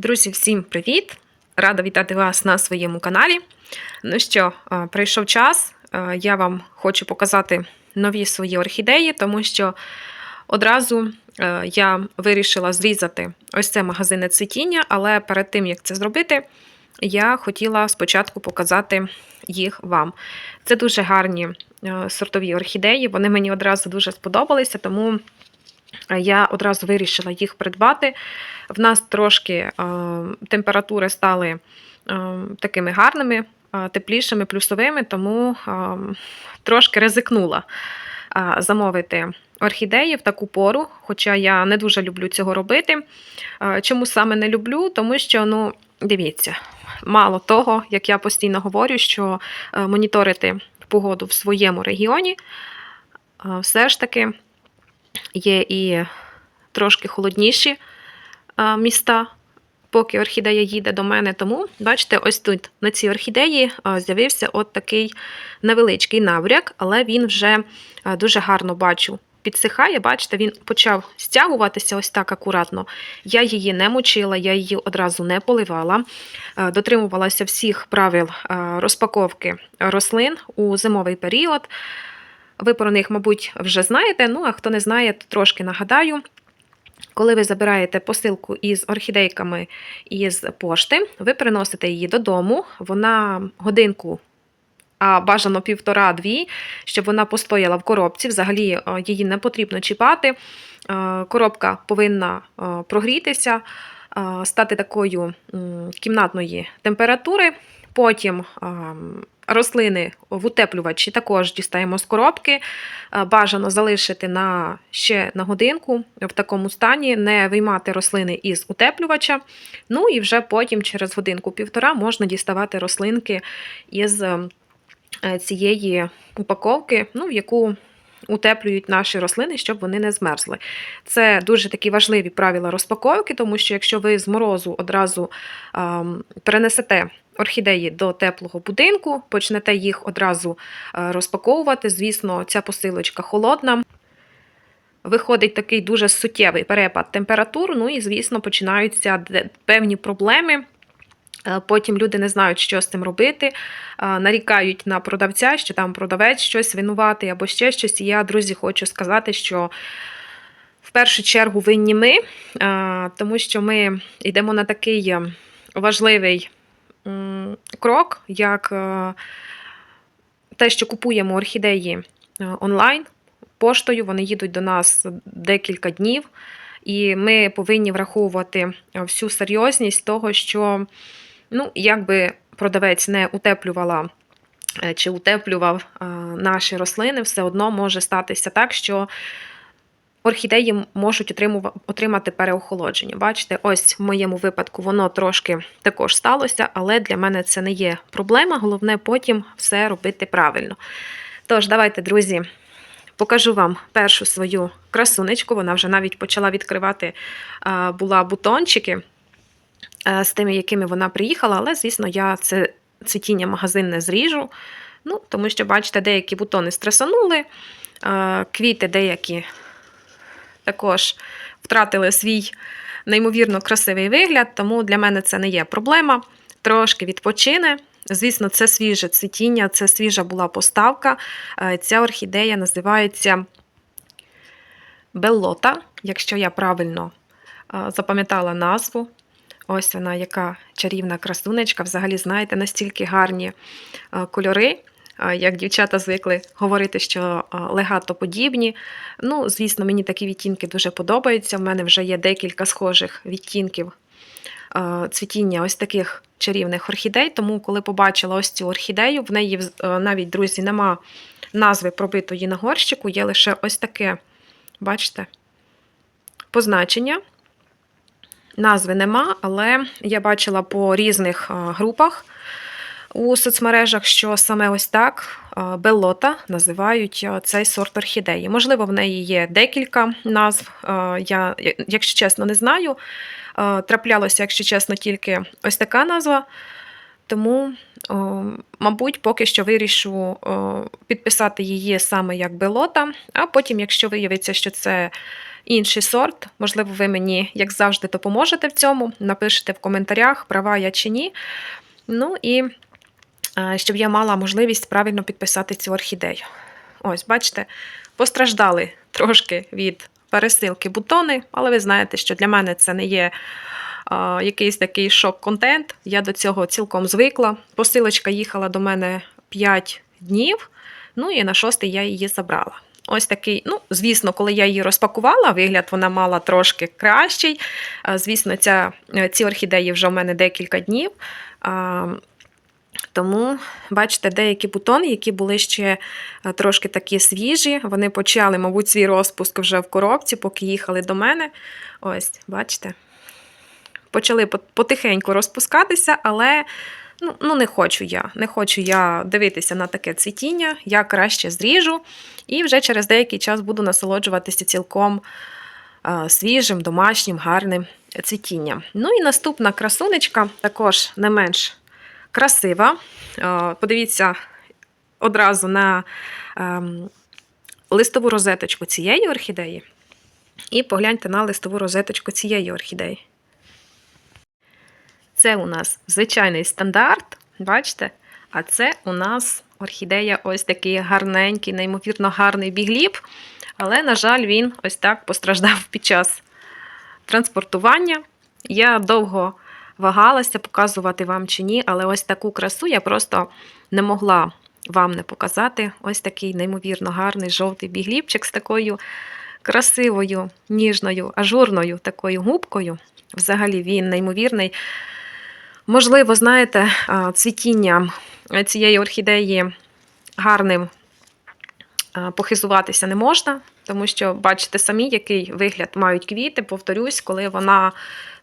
Друзі, всім привіт! Рада вітати вас на своєму каналі. Ну що, прийшов час. Я вам хочу показати нові свої орхідеї, тому що одразу е, я вирішила зрізати ось це магазинне цвітіння, але перед тим, як це зробити, я хотіла спочатку показати їх вам. Це дуже гарні е, сортові орхідеї, вони мені одразу дуже сподобалися, тому я одразу вирішила їх придбати. В нас трошки е, температури стали е, такими гарними, е, теплішими, плюсовими, тому трошки ризикнула замовити орхідеї в таку пору, хоча я не дуже люблю цього робити. Чому саме не люблю? Тому що, ну, дивіться, мало того, як я постійно говорю, що моніторити погоду в своєму регіоні, все ж таки є і трошки холодніші міста, поки орхідея їде до мене. Тому, бачите, ось тут на цій орхідеї з'явився от такий невеличкий навряк, але він вже дуже гарно бачу. Підсихає, бачите, він почав стягуватися ось так акуратно. Я її не мочила, я її одразу не поливала. Дотримувалася всіх правил розпаковки рослин у зимовий період. Ви про них, мабуть, вже знаєте. Ну, а хто не знає, то трошки нагадаю. Коли ви забираєте посилку із орхідейками із пошти, ви приносите її додому, вона годинку, а бажано півтора-дві, щоб вона постояла в коробці. Взагалі е, її не потрібно чіпати. Е, Коробка повинна е, прогрітися, стати такою кімнатної температури. Потім рослини в утеплювачі також дістаємо з коробки. Е, Бажано залишити на ще на годинку в такому стані, не виймати рослини із утеплювача. Ну і вже потім, через годинку-півтора, можна діставати рослинки із е, цієї упаковки, ну, в яку утеплюють наші рослини, щоб вони не змерзли. Це дуже такі важливі правила розпаковки, тому що якщо ви з морозу одразу перенесете орхідеї до теплого будинку, почнете їх одразу е, розпаковувати. Звісно, ця посилочка холодна. Виходить такий дуже суттєвий перепад температур, ну і, звісно, починаються певні проблеми. Е, Потім люди не знають, що з цим робити, е, нарікають на продавця, що там продавець щось винуватий або ще щось. І я, друзі, хочу сказати, що в першу чергу винні ми, тому що ми йдемо на такий важливий крок, як е, те, що купуємо орхідеї е, онлайн поштою, вони їдуть до нас декілька днів, і ми повинні враховувати всю серйозність того, що ну, якби продавець не утеплювала е, чи утеплював наші рослини, все одно може статися так, що орхідеї можуть отримати переохолодження. Бачите, ось в моєму випадку воно трошки також сталося, але для мене це не є проблема. Головне потім все робити правильно. Тож, давайте, друзі, покажу вам першу свою красунечку. Вона вже навіть почала відкривати була бутончики з тими, якими вона приїхала, але, звісно, я це цвітіння магазин не зріжу. Ну, тому що, бачите, деякі бутони стресанули, квіти деякі також втратили свій неймовірно красивий вигляд, тому для мене це не є проблема. Трошки відпочине. Звісно, це свіже цвітіння, це свіжа була поставка. Е, Ця орхідея називається Беллота, якщо я правильно е, запам'ятала назву. Ось вона, яка чарівна красунечка. Взагалі, знаєте, настільки гарні е, кольори. Як дівчата звикли говорити, що е, легатоподібні. Ну, звісно, мені такі відтінки дуже подобаються. У мене вже є декілька схожих відтінків цвітіння ось таких чарівних орхідей. Тому, коли побачила ось цю орхідею, в неї навіть, друзі, нема назви пробитої на горщику, є лише ось таке, бачите, позначення. Назви нема, але я бачила по різних групах у соцмережах, що саме ось так е, Беллота називають е, цей сорт орхідеї. Можливо, в неї є декілька назв. е, Я, якщо чесно, не знаю. Траплялося, якщо чесно, тільки ось така назва. Тому, мабуть, поки що вирішу підписати її саме як Белота, а потім, якщо виявиться, що це інший сорт. Можливо, ви мені, як завжди, допоможете в цьому. Напишете в коментарях, права я чи ні. Ну і щоб я мала можливість правильно підписати цю орхідею. Ось, бачите, постраждали трошки від пересилки бутони, але ви знаєте, що для мене це не є а, якийсь такий шок-контент. Я до цього цілком звикла. Посилочка їхала до мене 5 днів, ну і на шостий я її забрала. Ось такий, ну, звісно, коли я її розпакувала, вигляд вона мала трошки кращий. Звісно, ця, ці орхідеї вже в мене декілька днів. Тому, бачите, деякі бутони, які були ще е, трошки такі свіжі, вони почали, мабуть, свій розпуск вже в коробці, поки їхали до мене. Ось, бачите, почали потихеньку розпускатися, але ну, ну, не хочу я. Не хочу я дивитися на таке цвітіння. Я краще зріжу і вже через деякий час буду насолоджуватися цілком е, свіжим, домашнім, гарним цвітінням. Ну і наступна красунечка, також не менш красива. Е, Подивіться одразу на ем, листову розеточку цієї орхідеї. І погляньте на листову розеточку цієї орхідеї. Це у нас звичайний стандарт, бачите? А це у нас орхідея ось такий гарненький, неймовірно гарний бігліб. Але, на жаль, він ось так постраждав під час транспортування. Я довго вагалася, показувати вам чи ні, але ось таку красу я просто не могла вам не показати. Ось такий неймовірно гарний жовтий бігліпчик з такою красивою, ніжною, ажурною такою губкою. Взагалі він неймовірний. Можливо, знаєте, а, цвітінням цієї орхідеї гарним похизуватися не можна, тому що бачите самі, який вигляд мають квіти. Повторюсь, коли вона,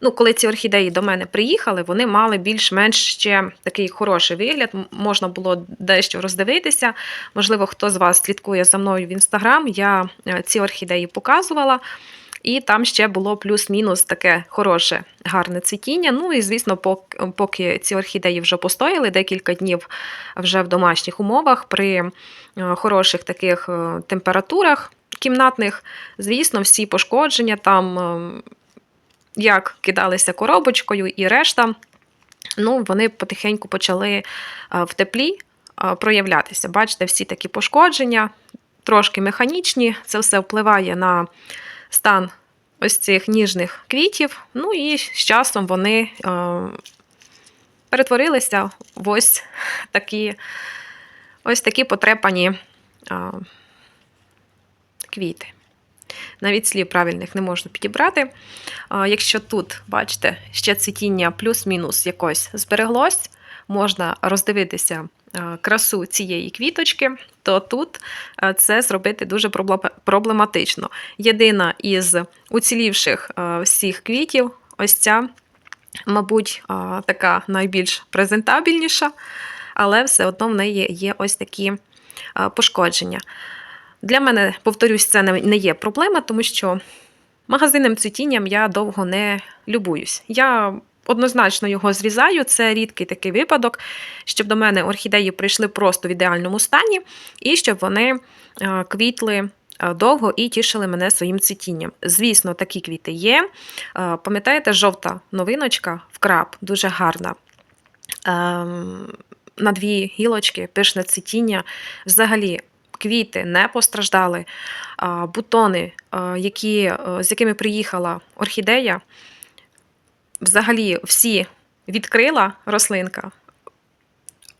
ну, коли ці орхідеї до мене приїхали, вони мали більш-менш ще такий хороший вигляд. Можна було дещо роздивитися. Можливо, хто з вас слідкує за мною в інстаграм. Я е, ці орхідеї показувала. І там ще було плюс-мінус таке хороше, гарне цвітіння. Ну і, звісно, пок- поки ці орхідеї вже постояли декілька днів вже в домашніх умовах, при е, хороших таких е, температурах кімнатних, звісно, всі пошкодження там е, як кидалися коробочкою і решта, ну, вони потихеньку почали в теплі проявлятися. Бачите, всі такі пошкодження, трошки механічні, це все впливає на стан ось цих ніжних квітів. Ну і з часом вони е, перетворилися в ось такі, ось такі потрепані е, квіти. Навіть слів правильних не можна підібрати. Якщо тут, бачите, ще цвітіння плюс-мінус якось збереглось, можна роздивитися красу цієї квіточки, то тут це зробити дуже проблематично. Єдина із уцілівших всіх квітів, ось ця, мабуть, така найбільш презентабельніша, але все одно в неї є ось такі пошкодження. Для мене, повторюсь, це не є проблема, тому що магазинним цвітінням я довго не любуюсь. Я однозначно його зрізаю, це рідкий такий випадок, щоб до мене орхідеї прийшли просто в ідеальному стані, і щоб вони е, квітли е, довго і тішили мене своїм цвітінням. Звісно, такі квіти є. Е, Пам'ятаєте, жовта новиночка вкраб, дуже гарна. Ем, На дві гілочки, пишне цвітіння. Взагалі, квіти не постраждали. Бутони, які, з якими приїхала орхідея, взагалі всі відкрила рослинка,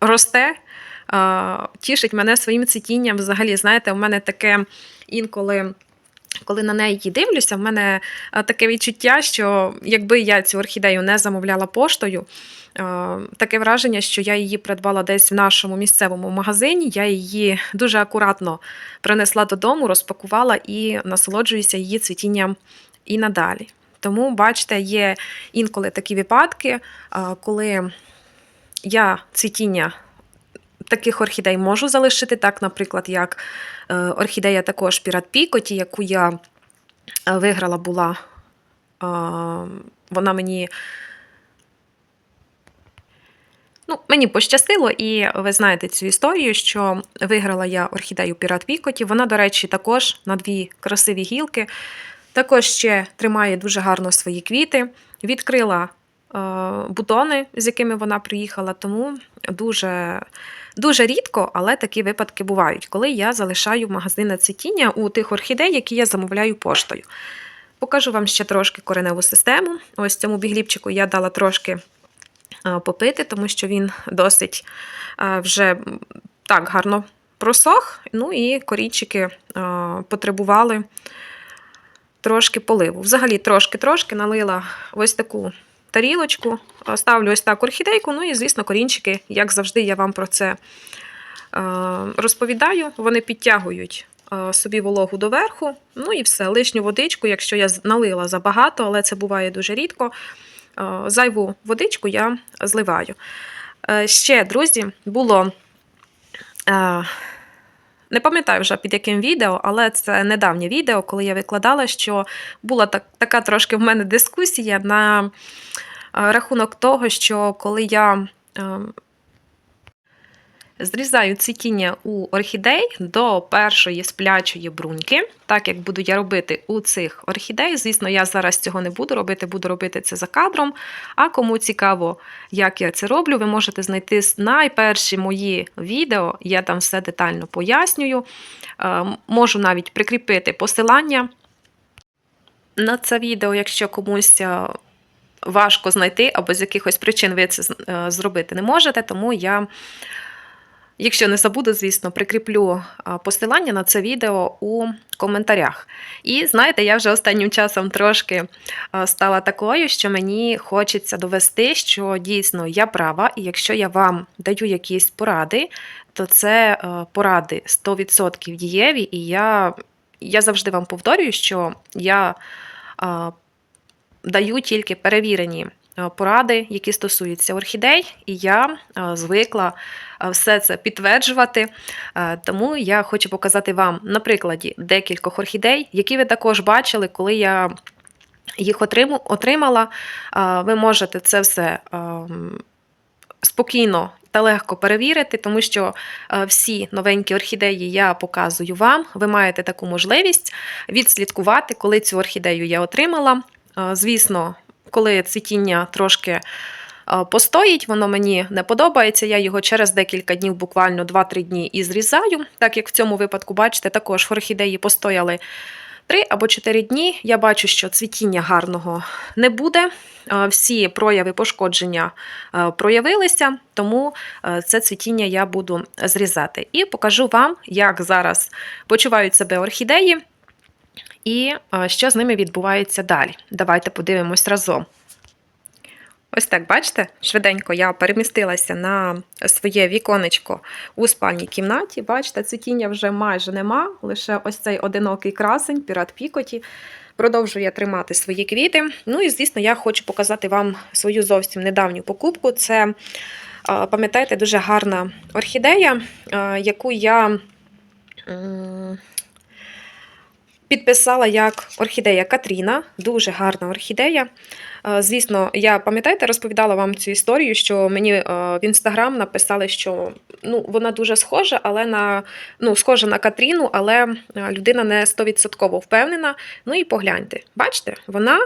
росте, тішить мене своїм цвітінням. Взагалі, знаєте, у мене таке інколи. Коли на неї дивлюся, в мене е, таке відчуття, що якби я цю орхідею не замовляла поштою, е, таке враження, що я її придбала десь в нашому місцевому магазині. Я її дуже акуратно принесла додому, розпакувала і насолоджуюся її цвітінням і надалі. Тому, бачите, є інколи такі випадки, е, коли я цвітіння таких орхідей можу залишити, так, наприклад, як е, орхідея також Пірат Пікоті, яку я е, виграла була. Вона мені. Ну, мені пощастило, і ви знаєте цю історію, що виграла я орхідею Пірат Пікоті. Вона, до речі, також на дві красиві гілки. Також ще тримає дуже гарно свої квіти, відкрила е, бутони, з якими вона приїхала, тому дуже, дуже рідко, але такі випадки бувають, коли я залишаю магазин на цвітіння у тих орхідей, які я замовляю поштою. Покажу вам ще трошки кореневу систему. Ось цьому бігліпчику я дала трошки е, попити, тому що він досить е, вже так гарно просох. Ну і корінчики потребували трошки поливу. Взагалі, трошки-трошки налила ось таку тарілочку, ставлю ось так орхідейку. Ну і, звісно, корінчики, як завжди, я вам про це е, розповідаю. Вони підтягують е, собі вологу доверху. Ну і все, лишню водичку, якщо я налила забагато, але це буває дуже рідко. е, Зайву водичку я зливаю. Ще, друзі, було. Не пам'ятаю вже під яким відео, але це недавнє відео, коли я викладала, що була так, така трошки в мене дискусія на е, рахунок того, що коли я е, зрізаю цвітіння у орхідей до першої сплячої бруньки, так як буду я робити у цих орхідей. Звісно, я зараз цього не буду робити, буду робити це за кадром. А кому цікаво, як я це роблю, ви можете знайти найперші мої відео, я там все детально пояснюю. Е, Можу навіть прикріпити посилання на це відео, якщо комусь е, важко знайти, або з якихось причин ви це е, зробити не можете, тому я. Якщо не забуду, звісно, прикріплю посилання на це відео у коментарях. І знаєте, я вже останнім часом трошки стала такою, що мені хочеться довести, що дійсно я права, і якщо я вам даю якісь поради, то це е, поради 100% дієві, і я, я завжди вам повторюю, що я даю тільки перевірені поради, які стосуються орхідей, і я е, звикла е, все це підтверджувати. Е, Тому я хочу показати вам на прикладі декількох орхідей, які ви також бачили, коли я їх отримала. Е, Ви можете це все спокійно та легко перевірити, тому що е, всі новенькі орхідеї я показую вам. Ви маєте таку можливість відслідкувати, коли цю орхідею я отримала. Е, Звісно, коли цвітіння трошки е, постоїть, воно мені не подобається. Я його через декілька днів, буквально 2-3 дні, і зрізаю. Так як в цьому випадку, бачите, також орхідеї постояли 3 або 4 дні. Я бачу, що цвітіння гарного не буде. Е, Всі прояви пошкодження е, проявилися, тому це цвітіння я буду зрізати. І покажу вам, як зараз почувають себе орхідеї і що з ними відбувається далі. Давайте подивимось разом. Ось так, бачите, швиденько я перемістилася на своє віконечко у спальній кімнаті. Бачите, цвітіння вже майже нема, лише ось цей одинокий красень, пірат Пікоті. Продовжує тримати свої квіти. Ну і, звісно, я хочу показати вам свою зовсім недавню покупку. Це, пам'ятаєте, дуже гарна орхідея, яку я підписала як орхідея Катріна. Дуже гарна орхідея. Е, Звісно, я пам'ятаєте, розповідала вам цю історію, що мені е, в інстаграм написали, що ну, вона дуже схожа, але на ну, схожа на Катріну, але е, людина не 100% впевнена. Ну і погляньте, бачите, вона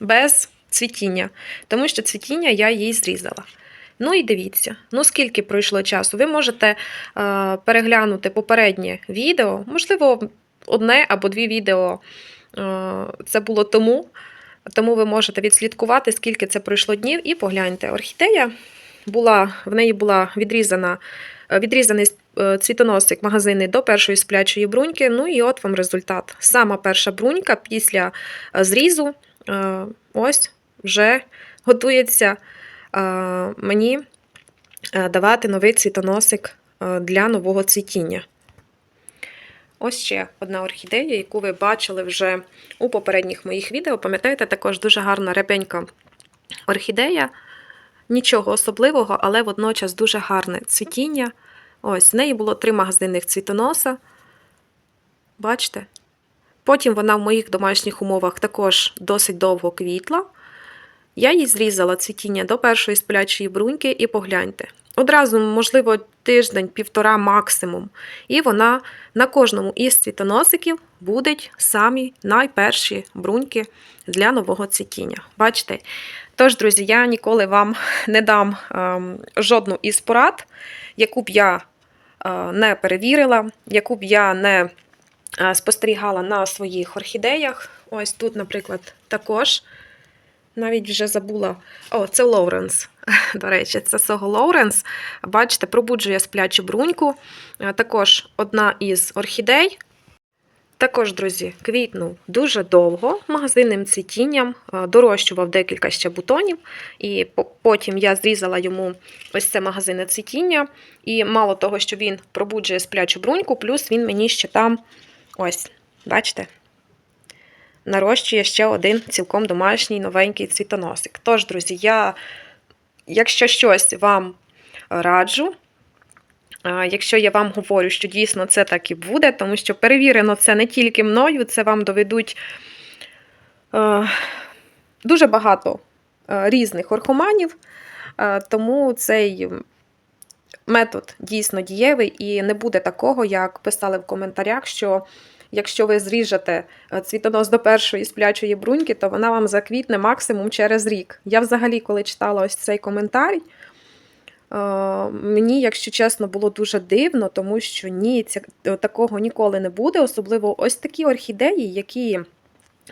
без цвітіння, тому що цвітіння я їй зрізала. Ну і дивіться, ну скільки пройшло часу. Ви можете е, переглянути попереднє відео, можливо, одне або дві відео е, це було тому. Тому ви можете відслідкувати, скільки це пройшло днів, і погляньте, орхідея була, в неї була відрізана, е, відрізаний е, цвітоносик магазини до першої сплячої бруньки. Ну і от вам результат. Сама перша брунька після зрізу ось вже готується мені давати новий цвітоносик для нового цвітіння. Ось ще одна орхідея, яку ви бачили вже у попередніх моїх відео. Пам'ятаєте, також дуже гарна рябенька орхідея. Нічого особливого, але водночас дуже гарне цвітіння. Ось, в неї було три магазинних цвітоноса. Бачите? Потім вона в моїх домашніх умовах також досить довго квітла. Я їй зрізала цвітіння до першої сплячої бруньки, і погляньте. Одразу, можливо, тиждень, півтора максимум. І вона на кожному із цвітоносиків будуть самі найперші бруньки для нового цвітіння. Бачите? Тож, друзі, я ніколи вам не дам ем, жодну із порад, яку б я е, не перевірила, яку б я не е, спостерігала на своїх орхідеях. Ось тут, наприклад, також. Навіть вже забула. О, це Лоуренс. До речі, це Сого Лоуренс. Бачите, пробуджує сплячу бруньку. Е, Також одна із орхідей. Також, друзі, квітнув дуже довго магазинним цвітінням, е, дорощував декілька ще бутонів, і потім я зрізала йому ось це магазинне цвітіння. І мало того, що він пробуджує сплячу бруньку, плюс він мені ще там, ось, бачите, нарощує ще один цілком домашній новенький цвітоносик. Тож, друзі, я, якщо щось вам раджу, Якщо я вам говорю, що дійсно це так і буде, тому що перевірено це не тільки мною, це вам доведуть дуже багато різних орхоманів, тому цей метод дійсно дієвий і не буде такого, як писали в коментарях, що якщо ви зріжете е, цвітонос до першої сплячої бруньки, то вона вам заквітне максимум через рік. Я взагалі, коли читала ось цей коментар, Е, Мені, якщо чесно, було дуже дивно, тому що ні, ця, такого ніколи не буде. Особливо ось такі орхідеї, які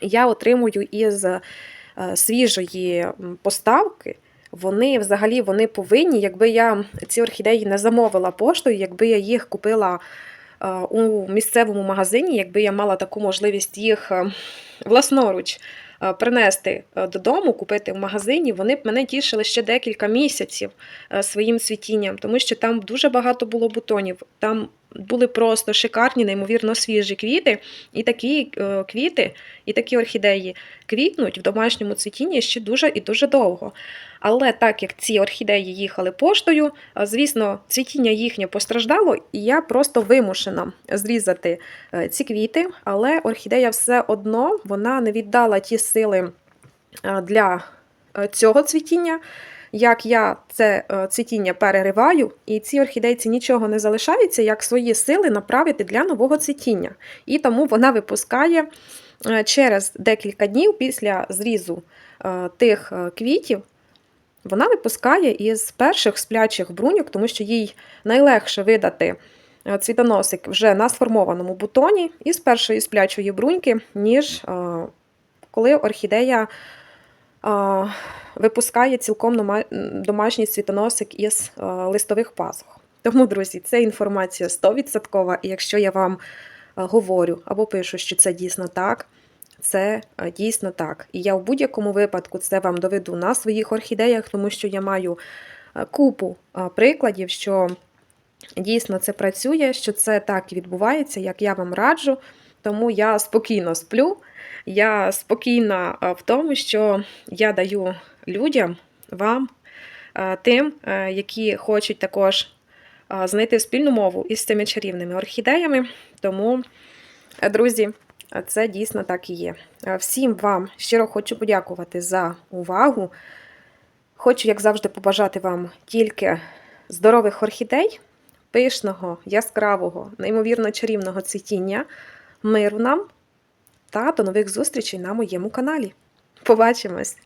я отримую із е, свіжої поставки. Вони взагалі вони повинні, якби я ці орхідеї не замовила поштою, якби я їх купила е, у місцевому магазині, якби я мала таку можливість їх е, власноруч е, принести е, додому, купити в магазині, вони б мене тішили ще декілька місяців е, своїм цвітінням, тому що там дуже багато було бутонів. Там були просто шикарні, неймовірно свіжі квіти, і такі е, квіти, і такі орхідеї квітнуть в домашньому цвітінні ще дуже і дуже довго. Але так як ці орхідеї їхали поштою, звісно, цвітіння їхнє постраждало, і я просто вимушена зрізати е, ці квіти, але орхідея все одно вона не віддала ті сили е, для е, цього цвітіння. Як я це е, цвітіння перериваю, і цій орхідейці нічого не залишається, як свої сили направити для нового цвітіння. І тому вона випускає е, через декілька днів після зрізу е, тих квітів, вона випускає із перших сплячих бруньок, тому що їй найлегше видати цвітоносик вже на сформованому бутоні із першої сплячої бруньки, ніж коли орхідея випускає цілком домашній цвітоносик із листових пазух. Тому, друзі, це інформація 100%, і якщо я вам говорю або пишу, що це дійсно так, це дійсно так. І я в будь-якому випадку це вам доведу на своїх орхідеях, тому що я маю купу прикладів, що дійсно це працює, що це так і відбувається, як я вам раджу. Тому я спокійно сплю. Я спокійна в тому, що я даю людям, вам, тим, е, які хочуть також знайти спільну мову із цими чарівними орхідеями. Тому, е, друзі, це дійсно так і є. Е, Всім вам щиро хочу подякувати за увагу. Хочу, як завжди, побажати вам тільки здорових орхідей, пишного, яскравого, неймовірно чарівного цвітіння, миру нам та до нових зустрічей на моєму каналі. Побачимось!